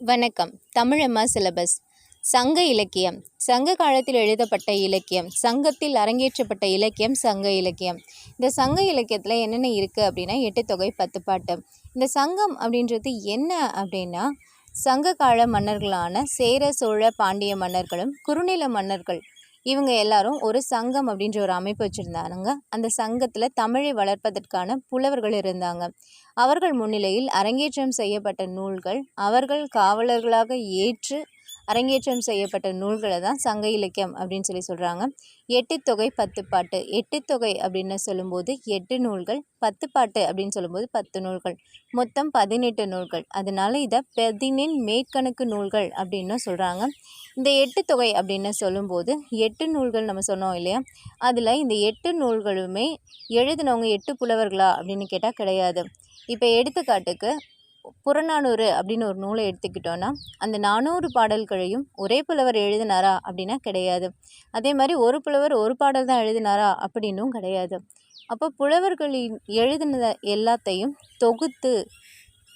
வணக்கம். தமிழம்மா சிலபஸ். சங்க இலக்கியம். சங்க காலத்தில் எழுதப்பட்ட இலக்கியம். சங்கத்தில் அரங்கேற்றப்பட்ட இலக்கியம் சங்க இலக்கியம். இந்த சங்க இலக்கியத்தில் என்னென்ன இருக்குது அப்படின்னா எட்டு தொகை பத்து பாட்டு. இந்த சங்கம் அப்படின்றது என்ன அப்படின்னா சங்க கால மன்னர்களான சேர சோழ பாண்டிய மன்னர்களும் குறுநில மன்னர்கள் இவங்க எல்லாரும் ஒரு சங்கம் அப்படின்ற ஒரு அமைப்பு வச்சுருந்தானுங்க. அந்த சங்கத்தில் தமிழை வளர்ப்பதற்கான புலவர்கள் இருந்தாங்க. அவர்கள் முன்னிலையில் அரங்கேற்றம் செய்யப்பட்ட நூல்கள் அவர்கள் காவலர்களாக ஏற்று அரங்கேற்றம் செய்யப்பட்ட நூல்களை தான் சங்க இலக்கியம் அப்படின்னு சொல்லி சொல்கிறாங்க எட்டு தொகை பத்து பாட்டு. எட்டு தொகை அப்படின்னு சொல்லும்போது எட்டு நூல்கள் பத்து பாட்டு அப்படின்னு சொல்லும்போது பத்து நூல்கள். மொத்தம் பதினெட்டு நூல்கள். அதனால இதை பதினெண் மேற்கணக்கு நூல்கள் அப்படின்னு சொல்கிறாங்க இந்த எட்டு தொகை அப்படின்னு சொல்லும்போது எட்டு நூல்கள் நம்ம சொன்னோம் இல்லையா? அதில் இந்த எட்டு நூல்களுமே எழுதினவங்க எட்டு புலவர்களா அப்படின்னு கேட்டால் கிடையாது. இப்போ எடுத்துக்காட்டுக்கு புறநானூறு அப்படின்னு ஒரு நூலை எடுத்துக்கிட்டோன்னா அந்த நானூறு பாடல்களையும் ஒரே புலவர் எழுதினாரா அப்படின்னா கிடையாது. அதே மாதிரி ஒரு புலவர் ஒரு பாடல் தான் எழுதினாரா அப்படின்னும் கிடையாது. அப்போ புலவர்களின் எழுதின எல்லாத்தையும் தொகுத்து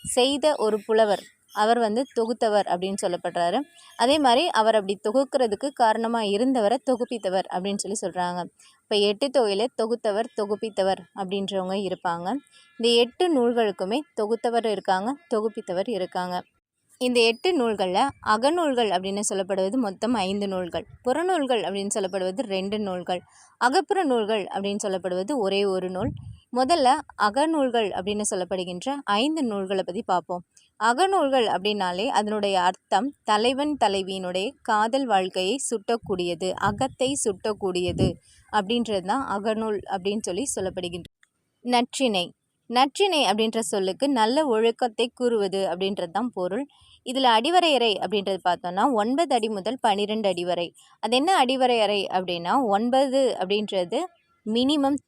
செய்த ஒரு புலவர் அவர் வந்து தொகுத்தவர் அப்படின்னு சொல்லப்படுறாரு. அதே மாதிரி அவர் அப்படி தொகுக்கிறதுக்கு காரணமாக இருந்தவரை தொகுப்பித்தவர் அப்படின்னு சொல்லி சொல்கிறாங்க இப்போ எட்டு தொகையில் தொகுத்தவர் தொகுப்பித்தவர் அப்படின்றவங்க இருப்பாங்க. இந்த எட்டு நூல்களுக்குமே தொகுத்தவர் இருக்காங்க தொகுப்பித்தவர் இருக்காங்க. இந்த எட்டு நூல்களில் அகநூல்கள் அப்படின்னு சொல்லப்படுவது மொத்தம் ஐந்து நூல்கள். புறநூல்கள் அப்படின்னு சொல்லப்படுவது ரெண்டு நூல்கள். அகப்புற நூல்கள் அப்படின்னு சொல்லப்படுவது ஒரே ஒரு நூல். முதல்ல அகநூல்கள் அப்படின்னு சொல்லப்படுகின்ற ஐந்து நூல்களை பற்றி பார்ப்போம். அகநூல்கள் அப்படின்னாலே அதனுடைய அர்த்தம் தலைவன் தலைவியினுடைய காதல் வாழ்க்கையை சுட்டக்கூடியது அகத்தை சுட்டக்கூடியது அப்படின்றது தான் அகநூல் அப்படின்னு சொல்லி சொல்லப்படுகின்ற நற்றிணை. நற்றிணை அப்படின்ற சொல்லுக்கு நல்ல ஒழுக்கத்தை கூறுவது அப்படின்றது தான் பொருள். இதில் அடிவரையறை அப்படின்றது பார்த்தோன்னா ஒன்பது அடி முதல் பன்னிரெண்டு அடி வரை. அது என்ன அடிவரையறை அப்படின்னா ஒன்பது அப்படின்றது மினிமம்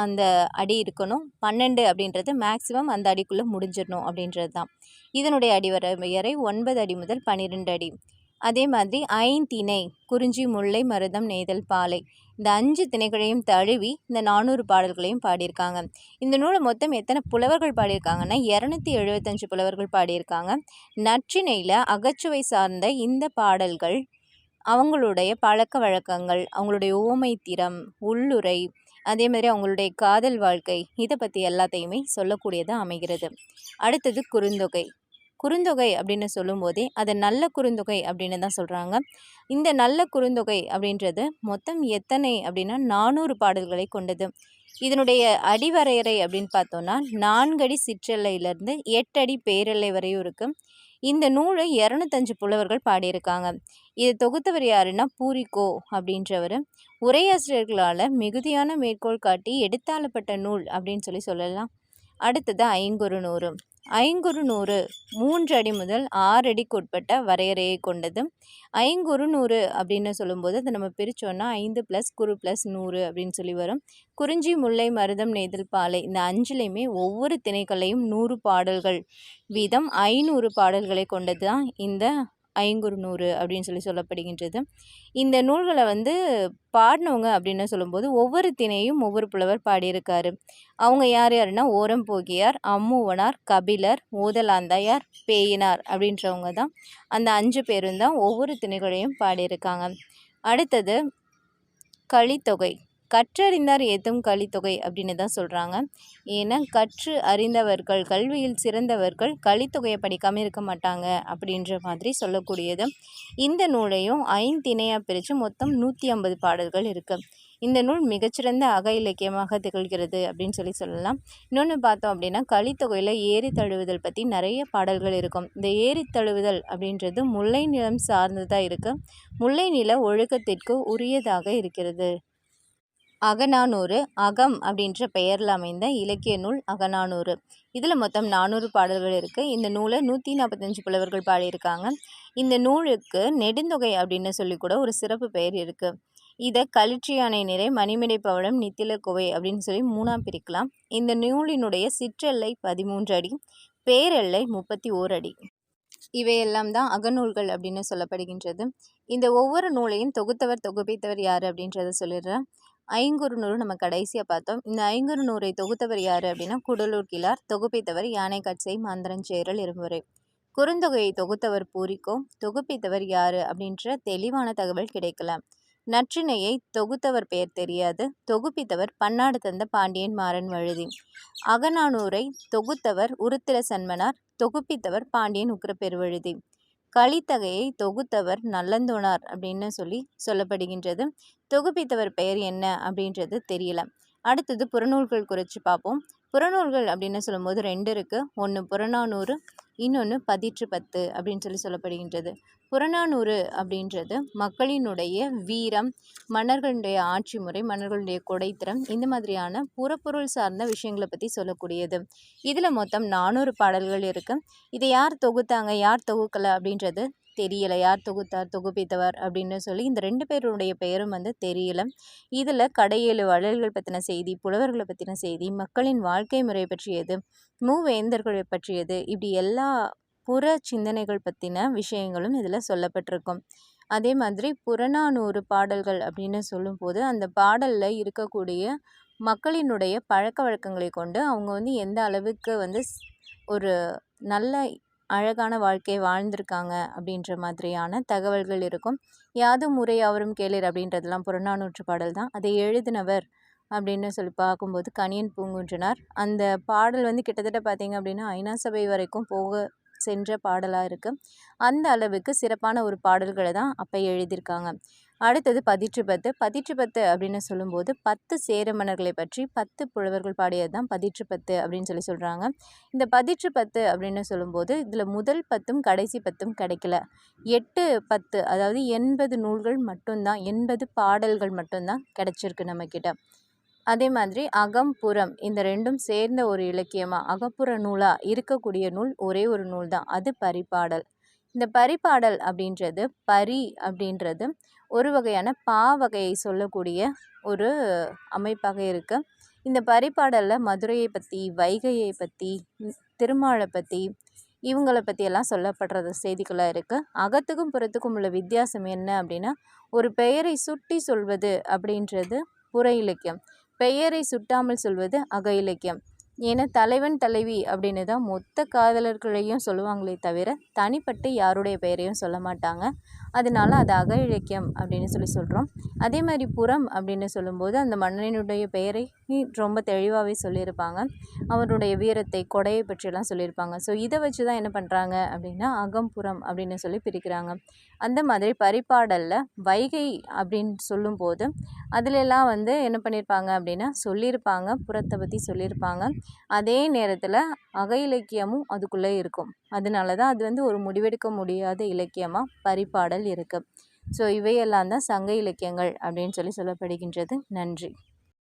அந்த அடி இருக்கணும். பன்னெண்டு அப்படின்றது மேக்ஸிமம் அந்த அடிக்குள்ளே முடிஞ்சிடணும் அப்படின்றது தான். இதனுடைய அடிவரையறை ஒன்பது அடி முதல் பன்னிரெண்டு அடி. அதே மாதிரி ஐந்திணை குறிஞ்சி முல்லை மருதம் நெய்தல் பாலை. இந்த அஞ்சு திணைகளையும் தழுவி இந்த நானூறு பாடல்களையும் பாடியிருக்காங்க. இந்த நூலை மொத்தம் எத்தனை புலவர்கள் பாடியிருக்காங்கன்னா இரநூத்தி எழுபத்தஞ்சு புலவர்கள் பாடியிருக்காங்க. நற்றிணையில் அகச்சுவை சார்ந்த இந்த பாடல்கள் அவங்களுடைய பழக்க வழக்கங்கள் அவங்களுடைய ஓமை திறம் உள்ளுரை அதே மாதிரி அவங்களுடைய காதல் வாழ்க்கை இதை பற்றி எல்லாத்தையுமே சொல்லக்கூடியதாக அமைகிறது. அடுத்தது குறுந்தொகை. குறுந்தொகை அப்படின்னு சொல்லும்போதே அதை நல்ல குறுந்தொகை அப்படின்னு தான் சொல்கிறாங்க இந்த நல்ல குறுந்தொகை அப்படின்றது மொத்தம் எத்தனை அப்படின்னா நானூறு பாடல்களை கொண்டது. இதனுடைய அடிவரையறை அப்படின்னு பார்த்தோன்னா நான்கடி சிற்றெல்லையிலேருந்து எட்டடி பேரெல்லை வரையும் இருக்குது இந்த நூலை இரநூத்தஞ்சு புலவர்கள் பாடியிருக்காங்க. இதை தொகுத்தவர் யாருன்னா பூரிக்கோ அப்படின்றவர். உரையாசிரியர்களால் மிகுதியான மேற்கோள் காட்டி எடுத்தாளப்பட்ட நூல் அப்படின்னு சொல்லி சொல்லலாம். அடுத்தது ஐங்குறு நூறு ஐங்குறு நூறு மூன்று அடி முதல் ஆறு அடிக்கு உட்பட்ட வரையறையை கொண்டது ஐங்குறு நூறு அப்படின்னு சொல்லும்போது அதை நம்ம பிரித்தோன்னா ஐந்து ப்ளஸ் குரு ப்ளஸ் நூறு அப்படின்னு சொல்லி வரும். குறிஞ்சி முல்லை மருதம் நெய்தல் பாலை இந்த அஞ்சுலையுமே ஒவ்வொரு திணைக்கலையும் நூறு பாடல்கள் வீதம் ஐநூறு பாடல்களை கொண்டது தான் இந்த ஐங்குறு நூறு அப்படின்னு சொல்லி சொல்லப்படுகின்றது. இந்த நூல்களை வந்து பாடினவங்க அப்படின்னு சொல்லும்போது ஒவ்வொரு திணையும் ஒவ்வொரு புலவர் பாடியிருக்காரு. அவங்க யார் யாருன்னா ஓரம் போகியார் அம்முவனார் கபிலர் ஓதலாந்தையார் பேயினார் அப்படின்றவங்க தான். அந்த அஞ்சு பேரும் தான் ஒவ்வொரு திணைகளையும் பாடியிருக்காங்க. அடுத்தது கலித்தொகை. கற்றறிந்தார் ஏத்தும் கலித்தொகை அப்படின்னு தான் சொல்கிறாங்க ஏன்னா கற்று அறிந்தவர்கள் கல்வியில் சிறந்தவர்கள் கலித்தொகையை படிக்காமல் இருக்க மாட்டாங்க அப்படின்ற மாதிரி சொல்லக்கூடியது. இந்த நூலையும் ஐந்திணையாக பிரித்து மொத்தம் நூற்றி ஐம்பது பாடல்கள் இருக்குது இந்த நூல் மிகச்சிறந்த அக இலக்கியமாக திகழ்கிறது அப்படின்னு சொல்லி சொல்லலாம். இன்னொன்று பார்த்தோம் அப்படின்னா கலித்தொகையில் ஏரி தழுவுதல் பற்றி நிறைய பாடல்கள் இருக்கும். இந்த ஏரி தழுவுதல் அப்படின்றது முல்லை நிலம் சார்ந்ததாக இருக்குது முல்லை நில ஒழுக்கத்திற்கு உரியதாக இருக்கிறது. அகநானூறு அகம் அப்படின்ற பெயரில் அமைந்த இலக்கிய நூல் அகநானூறு. இதில் மொத்தம் நானூறு பாடல்கள் இருக்குது இந்த நூலை நூற்றி நாற்பத்தஞ்சு புலவர்கள் பாடியிருக்காங்க. இந்த நூலுக்கு நெடுந்தொகை அப்படின்னு சொல்லி கூட ஒரு சிறப்பு பெயர் இருக்குது இதை களிற்றியானை நிறை மணிமிடை பவளம் நித்தில குவை அப்படின்னு சொல்லி மூணாம் பிரிக்கலாம். இந்த நூலினுடைய சிற்றெல்லை பதிமூன்று அடி பேரெல்லை முப்பத்தி ஓர் அடி. இவையெல்லாம் தான் அகநூல்கள் அப்படின்னு சொல்லப்படுகின்றது. இந்த ஒவ்வொரு நூலையும் தொகுத்தவர் தொகுப்பித்தவர் யார் அப்படின்றத சொல்லிடுறேன். ஐங்குறு நூறு நம்ம கடைசியாக பார்த்தோம். இந்த ஐங்குறுநூறை தொகுத்தவர் யார் அப்படின்னா குடலூர் கிளார் தொகுப்பித்தவர் யானை கட்சை மாந்திரஞ்சேரல் இருமுறை குறுந்தொகையை தொகுத்தவர் பூரிக்கோ தொகுப்பித்தவர் யார் அப்படின்ற தெளிவான தகவல் கிடைக்கலாம். நற்றினையை தொகுத்தவர் பெயர் தெரியாது. தொகுப்பித்தவர் பன்னாடு தந்த பாண்டியன் மாறன் வழுதி. அகநானூரை தொகுத்தவர் உருத்திர சன்மனார் தொகுப்பித்தவர் பாண்டியன் உக்கிரப்பெருவழுதி கலித்தகையை தொகுத்தவர் நல்லந்தோனார் அப்படின்னு சொல்லி சொல்லப்படுகின்றது. தொகுப்பித்தவர் பெயர் என்ன அப்படின்றது தெரியல. அடுத்தது புறநூல்கள் குறித்து பார்ப்போம். புறநூல்கள் அப்படின்னு சொல்லும்போது ரெண்டு இருக்குது ஒன்று புறநானூறு இன்னொன்று பதிற்று பத்து அப்படின்னு சொல்லி சொல்லப்படுகின்றது. புறநானூறு அப்படின்றது மக்களினுடைய வீரம் மன்னர்களுடைய ஆட்சி முறை மன்னர்களுடைய கொடைத்திறம் இந்த மாதிரியான புறப்பொருள் சார்ந்த விஷயங்களை பற்றி சொல்லக்கூடியது. இதில் மொத்தம் நானூறு பாடல்கள் இருக்குது இதை யார் தொகுத்தாங்க யார் தொகுக்கலை அப்படின்றது தெரியலை யார் தொகுத்தார் தொகுப்பித்தவர் அப்படின்னு சொல்லி இந்த ரெண்டு பேருடைய பெயரும் வந்து தெரியல. இதில் கடையேழு வள்ளல்கள் பற்றின செய்தி புலவர்களை பற்றின செய்தி மக்களின் வாழ்க்கை முறை பற்றியது மூவேந்தர்களை பற்றியது இப்படி எல்லா புற சிந்தனைகள் பற்றின விஷயங்களும் இதில் சொல்லப்பட்டிருக்கும். அதே மாதிரி புறநானூறு பாடல்கள் அப்படின்னு சொல்லும்போது அந்த பாடலில் இருக்கக்கூடிய மக்களினுடைய பழக்க வழக்கங்களை கொண்டு அவங்க வந்து எந்த அளவுக்கு வந்து ஒரு நல்ல அழகான வாழ்க்கை வாழ்ந்திருக்காங்க அப்படின்ற மாதிரியான தகவல்கள் இருக்கும். யாதும் முறை அவரும் கேளீர் அப்படின்றதெல்லாம் புறநானூற்று பாடல் தான். அதை எழுதினவர் அப்படின்னு சொல்லி பார்க்கும்போது கணியன் பூங்குன்றனார். அந்த பாடல் வந்து கிட்டத்தட்ட பார்த்திங்க அப்படின்னா ஐநா சபை வரைக்கும் போக சென்ற பாடலாக இருக்குது அந்த அளவுக்கு சிறப்பான ஒரு பாடல்களை தான் அப்போ எழுதியிருக்காங்க. அடுத்தது பதிற்று பத்து பதிற்று பத்து அப்படின்னு சொல்லும்போது பத்து சேர மன்னர்களை பற்றி பத்து புலவர்கள் பாடியது தான் பதிற்று பத்து அப்படின்னு சொல்லி சொல்கிறாங்க இந்த பதிற்று பத்து அப்படின்னு சொல்லும்போது இதில் முதல் பத்தும் கடைசி பத்தும் கிடைக்கல. எட்டு பத்து அதாவது எண்பது நூல்கள் மட்டும்தான் எண்பது பாடல்கள் மட்டும்தான் கிடச்சிருக்கு நம்மக்கிட்ட அதே மாதிரி அகம் புறம் இந்த ரெண்டும் சேர்ந்த ஒரு இலக்கியமாக அகப்புற நூலாக இருக்கக்கூடிய நூல் ஒரே ஒரு நூல் தான் அது பரிபாடல். இந்த பரிபாடல் அப்படின்றது பரி அப்படின்றது ஒரு வகையான பா வகையை சொல்லக்கூடிய ஒரு அமைப்பாக இருக்குது இந்த பரிபாடலில் மதுரையை பற்றி வைகையை பற்றி திருமாலை பற்றி இவங்களை பற்றியெல்லாம் சொல்லப்படுறது செய்திகளாக இருக்குது அகத்துக்கும் புறத்துக்கும் உள்ள வித்தியாசம் என்ன அப்படின்னா ஒரு பெயரை சுட்டி சொல்வது அப்படின்றது புற இலக்கியம். பெயரை சுட்டாமல் சொல்வது அக இலக்கியம். ஏன்னா தலைவன் தலைவி அப்படின்னு தான் மொத்த காதலர்களையும் சொல்லுவாங்களே தவிர தனிப்பட்டு யாருடைய பெயரையும் சொல்ல மாட்டாங்க. அதனால அது அக இலக்கியம் அப்படின்னு சொல்லி சொல்கிறோம் அதே மாதிரி புறம் அப்படின்னு சொல்லும்போது அந்த மன்னனுடைய பெயரை ரொம்ப தெளிவாகவே சொல்லியிருப்பாங்க. அவருடைய வீரத்தை கொடையை பற்றியெல்லாம் சொல்லியிருப்பாங்க. ஸோ இதை வச்சு தான் என்ன பண்ணுறாங்க அப்படின்னா அகம்புறம் அப்படின்னு சொல்லி பிரிக்கிறாங்க. அந்த மாதிரி பரிபாடலில் வைகை அப்படின்னு சொல்லும்போது அதிலெல்லாம் வந்து என்ன பண்ணியிருப்பாங்க அப்படின்னா சொல்லியிருப்பாங்க புறத்தை பற்றி சொல்லியிருப்பாங்க. அதே நேரத்தில் அக இலக்கியமும் அதுக்குள்ளே இருக்கும். அதனால தான் அது வந்து ஒரு முடிவெடுக்க முடியாத இலக்கியமாக பரிபாடல் இருக்குது ஸோ இவையெல்லாம் தான் சங்க இலக்கியங்கள் அப்படின்னு சொல்லி சொல்லப்படுகின்றது. நன்றி.